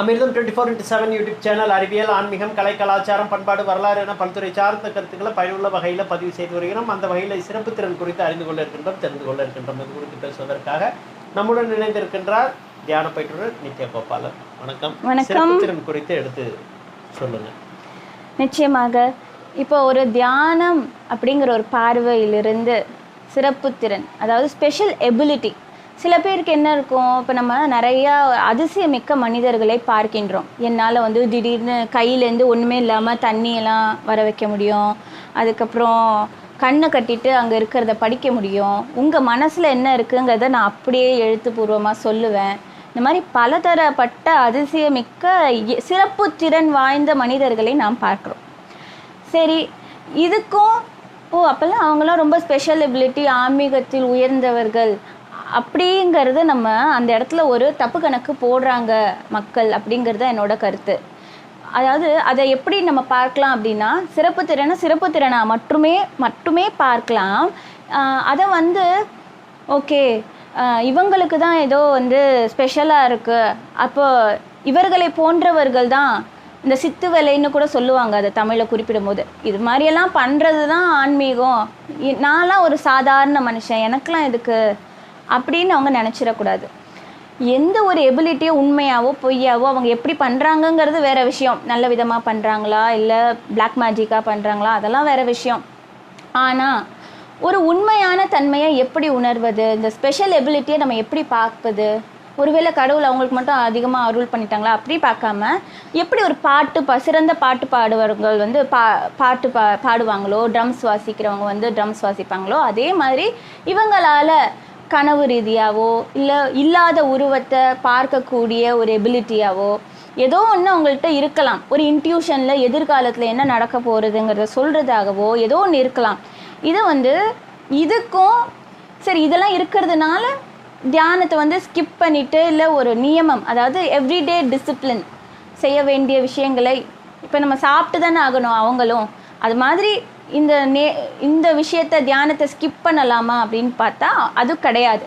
Amirtham twenty four into seven YouTube channel அறிவியல் ஆன்மீகம் கலை கலாச்சாரம் பண்பாடு வரலாறு என பல்துறை சார்ந்த கருத்துக்களை பயனுள்ள வகையில் பதிவு செய்து வருகிறோம். அந்த வகையில் சிறப்பு திறன் குறித்து அறிந்து கொள்ள இருக்கின்றோம் தெரிந்து கொள்ள இருக்கின்றோம். இது குறித்து பேசுவதற்காக நம்முடன் இணைந்திருக்கின்றார் தியான பயிற்றுனர் நித்யா கோபாலன். வணக்கம். வணக்கம். திறன் குறித்து எடுத்து சொல்லுங்க. நிச்சயமாக. இப்போ ஒரு தியானம் அப்படிங்கிற ஒரு பார்வையிலிருந்து சிறப்பு திறன் அதாவது ஸ்பெஷல் எபிலிட்டி சில பேருக்கு என்ன இருக்கும்? இப்போ நம்ம நிறையா அதிசயமிக்க மனிதர்களை பார்க்கின்றோம். என்னால் வந்து திடீர்னு கையிலேருந்து ஒன்றுமே இல்லாமல் தண்ணியெல்லாம் வர வைக்க முடியும். அதுக்கப்புறம் கண்ணை கட்டிட்டு அங்கே இருக்கிறத படிக்க முடியும். உங்கள் மனசில் என்ன இருக்குங்கிறத நான் அப்படியே எழுத்துப்பூர்வமாக சொல்லுவேன். இந்த மாதிரி பலதரப்பட்ட அதிசயமிக்க இ- சிறப்பு திறன் வாய்ந்த மனிதர்களை நாம் பார்க்குறோம். சரி இதுக்கும் ஓ அப்போல்லாம் அவங்களாம் ரொம்ப ஸ்பெஷல் எபிலிட்டி ஆன்மீகத்தில் உயர்ந்தவர்கள். அப்படிங்கிறது நம்ம அந்த இடத்துல ஒரு தப்பு கணக்கு போடுறாங்க மக்கள் அப்படிங்கிறது தான் என்னோட கருத்து. அதாவது அதை எப்படி நம்ம பார்க்கலாம் அப்படின்னா சிறப்பு திறனை சிறப்பு திறனா மட்டுமே மட்டுமே பார்க்கலாம். அதை வந்து ஓகே இவங்களுக்கு தான் ஏதோ வந்து ஸ்பெஷலாக இருக்குது அப்போ இவர்களை போன்றவர்கள் தான் இந்த சித்து வேலைன்னு கூட சொல்லுவாங்க அதை தமிழில் குறிப்பிடும்போது. இது மாதிரியெல்லாம் பண்ணுறது தான் ஆன்மீகம். நான்லாம் ஒரு சாதாரண மனுஷன் எனக்கெலாம் எதுக்கு? அப்படின்னு அவங்க நினச்சிடக்கூடாது. எந்த ஒரு எபிலிட்டியோ உண்மையாவோ பொய்யாவோ அவங்க எப்படி பண்ணுறாங்கங்கிறது வேற விஷயம். நல்ல விதமாக பண்ணுறாங்களா இல்லை பிளாக் மேஜிக்காக பண்ணுறாங்களா அதெல்லாம் வேற விஷயம். ஆனால் ஒரு உண்மையான தன்மையை எப்படி உணர்வது? இந்த ஸ்பெஷல் எபிலிட்டியை நம்ம எப்படி பார்ப்பது? ஒருவேளை கடவுள் அவங்களுக்கு மட்டும் அதிகமாக அருள் பண்ணிட்டாங்களா? அப்படி பார்க்காம எப்படி ஒரு பாட்டு ப சிறந்த பாட்டு பாடுவர்கள் வந்து பா பாட்டு பா பாடுவாங்களோ? ட்ரம்ஸ் வாசிக்கிறவங்க வந்து ட்ரம்ஸ் வாசிப்பாங்களோ? அதே மாதிரி இவங்களால் கனவு ரீதியாவோ இல்லை இல்லாத உருவத்தை பார்க்கக்கூடிய ஒரு எபிலிட்டியாவோ ஏதோ ஒன்று அவங்கள்ட்ட இருக்கலாம். ஒரு இன்ட்யூஷனில் எதிர்காலத்தில் என்ன நடக்க போகிறதுங்கிறத சொல்கிறதாகவோ ஏதோ ஒன்று இருக்கலாம். இது வந்து இதுக்கும் சரி இதெல்லாம் இருக்கிறதுனால தியானத்தை வந்து ஸ்கிப் பண்ணிவிட்டு இல்லை ஒரு நியமம் அதாவது எவ்ரிடே டிசிப்ளின் செய்ய வேண்டிய விஷயங்களை இப்போ நம்ம சாப்பிட்டு தானே ஆகணும் அவங்களும். அது மாதிரி இந்த நே இந்த விஷயத்தை தியானத்தை ஸ்கிப் பண்ணலாமா அப்படின்னு பார்த்தா அது கிடையாது.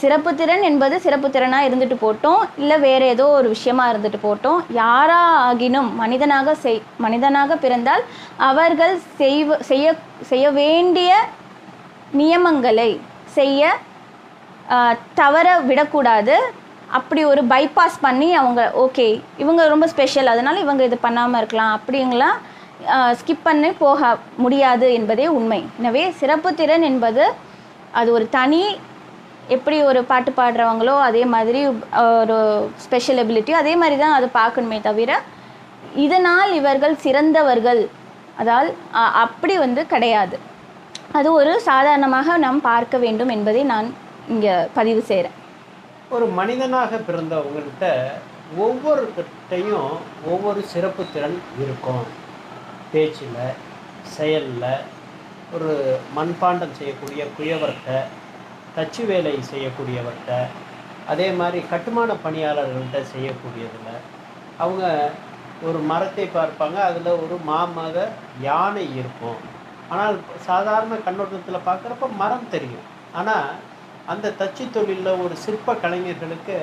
சிறப்பு திறன் என்பது சிறப்பு திறனாக இருந்துட்டு போட்டோம் இல்லை வேற ஏதோ ஒரு விஷயமா இருந்துட்டு போட்டோம். யாரா ஆகினும் மனிதனாக செய் மனிதனாக பிறந்தால் அவர்கள் செய்வ செய்ய செய்ய வேண்டிய நியமங்களை செய்ய தவற விடக்கூடாது. அப்படி ஒரு பைபாஸ் பண்ணி அவங்க ஓகே இவங்க ரொம்ப ஸ்பெஷல் அதனால இவங்க இது பண்ணாமல் இருக்கலாம் அப்படிங்களாம் ஸ்கிப் பண்ணி போக முடியாது என்பதே உண்மை. எனவே சிறப்பு திறன் என்பது அது ஒரு தனி எப்படி ஒரு பாட்டு பாடுறவங்களோ அதே மாதிரி ஒரு ஸ்பெஷல் எபிலிட்டியோ அதே மாதிரி தான் அதை பார்க்கணுமே தவிர இதனால் இவர்கள் சிறந்தவர்கள். அதால் அப்படி வந்து கிடையாது. அது ஒரு சாதாரணமாக நாம் பார்க்க வேண்டும் என்பதை நான் இங்கே பதிவு செய்கிறேன் ஒரு மனிதனாக பிறந்த உங்கள்கிட்ட ஒவ்வொருத்தையும் ஒவ்வொரு சிறப்பு திறன் இருக்கும். பேச்சில் செயலில் ஒரு மண்பாண்டம் செய்யக்கூடிய குயவர்கிட்ட தச்சு வேலை செய்யக்கூடியவர்கிட்ட அதே மாதிரி கட்டுமான பணியாளர்கள்ட்ட செய்யக்கூடியதில் அவங்க ஒரு மரத்தை பார்ப்பாங்க அதில் ஒரு மாமத யானை இருக்கும். ஆனால் சாதாரண கண்ணோட்டத்தில் பார்க்குறப்ப மரம் தெரியும். ஆனால் அந்த தச்சு தொழிலில் ஒரு சிற்ப கலைஞர்களுக்கு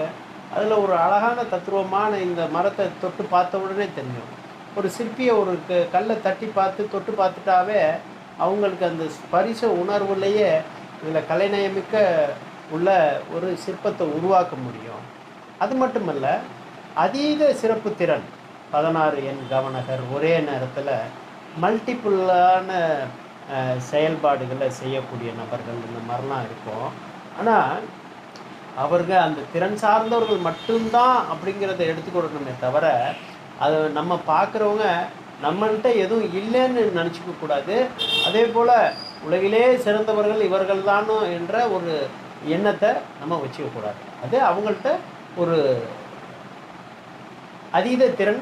அதில் ஒரு அழகான தத்ரூபமான இந்த மரத்தை தொட்டு பார்த்த உடனே தெரியும். ஒரு சிற்பியை ஒரு க- கல்லை தட்டி பார்த்து தொட்டு பார்த்துட்டாவே அவங்களுக்கு அந்த பரிச உணர்வுலையே இதில் கலைநயமிக்க உள்ள ஒரு சிற்பத்தை உருவாக்க முடியும். அது மட்டுமல்ல அதீத சிறப்பு திறன். பதினாறு எண் கவனகர் ஒரே நேரத்தில் மல்டிப்புளான செயல்பாடுகளை செய்யக்கூடிய நபர்கள் இந்த மாதிரிலாம் இருக்கும். ஆனால் அவர்கள் அந்த திறன் சார்ந்தவர்கள் மட்டும்தான் அப்படிங்கிறத எடுத்துக்கொடுக்கணுமே தவிர அதை நம்ம பார்க்குறவங்க நம்மள்கிட்ட எதுவும் இல்லைன்னு நினச்சிக்க கூடாது. அதே போல் உலகிலே சிறந்தவர்கள் இவர்கள் தானோ என்ற ஒரு எண்ணத்தை நம்ம வச்சுக்கக்கூடாது அது அவங்கள்ட்ட ஒரு அதீத திறன்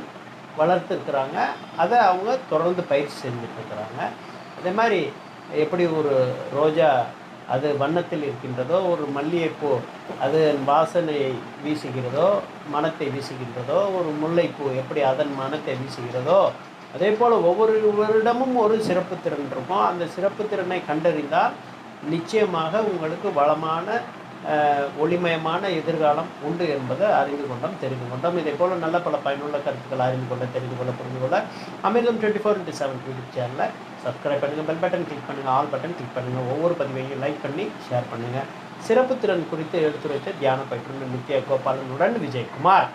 வளர்த்துருக்குறாங்க அதை அவங்க தொடர்ந்து பயிற்சி செஞ்சுட்டு இருக்கிறாங்க. அதே மாதிரி எப்படி ஒரு ரோஜா அது வண்ணத்தில் இருக்கின்றதோ ஒரு மல்லிகைப்பூ அது வாசனை வீசுகிறதோ மனத்தை வீசுகின்றதோ ஒரு முல்லைப்பூ எப்படி அதன் மனத்தை வீசுகிறதோ அதே போல் ஒவ்வொருவரிடமும் ஒரு சிறப்பு திறன் இருக்கும். அந்த சிறப்பு திறனை கண்டறிந்தால் நிச்சயமாக உங்களுக்கு வளமான ஒளிமயமான எதிர்காலம் உண்டு என்பதை அறிந்து கொண்டோம் தெரிந்து கொண்டோம். இதே போல் நல்ல பல பயனுள்ள கருத்துக்களை அறிந்து கொள்ள தெரிந்து கொள்ள புரிந்து கொள்ள Amirtham twenty four into seven YouTube சேனலை சப்ஸ்கிரைப் பண்ணுங்கள் பெல் பட்டன் கிளிக் பண்ணுங்கள் ஆல் பட்டன் கிளிக் பண்ணுங்கள் ஒவ்வொரு பதிவையும் லைக் பண்ணி ஷேர் பண்ணுங்கள் சிறப்பு திறன் குறித்து எடுத்துரைத்த தியான பயிற்றுனர் நித்யா கோபாலனுடன் விஜயகுமார்.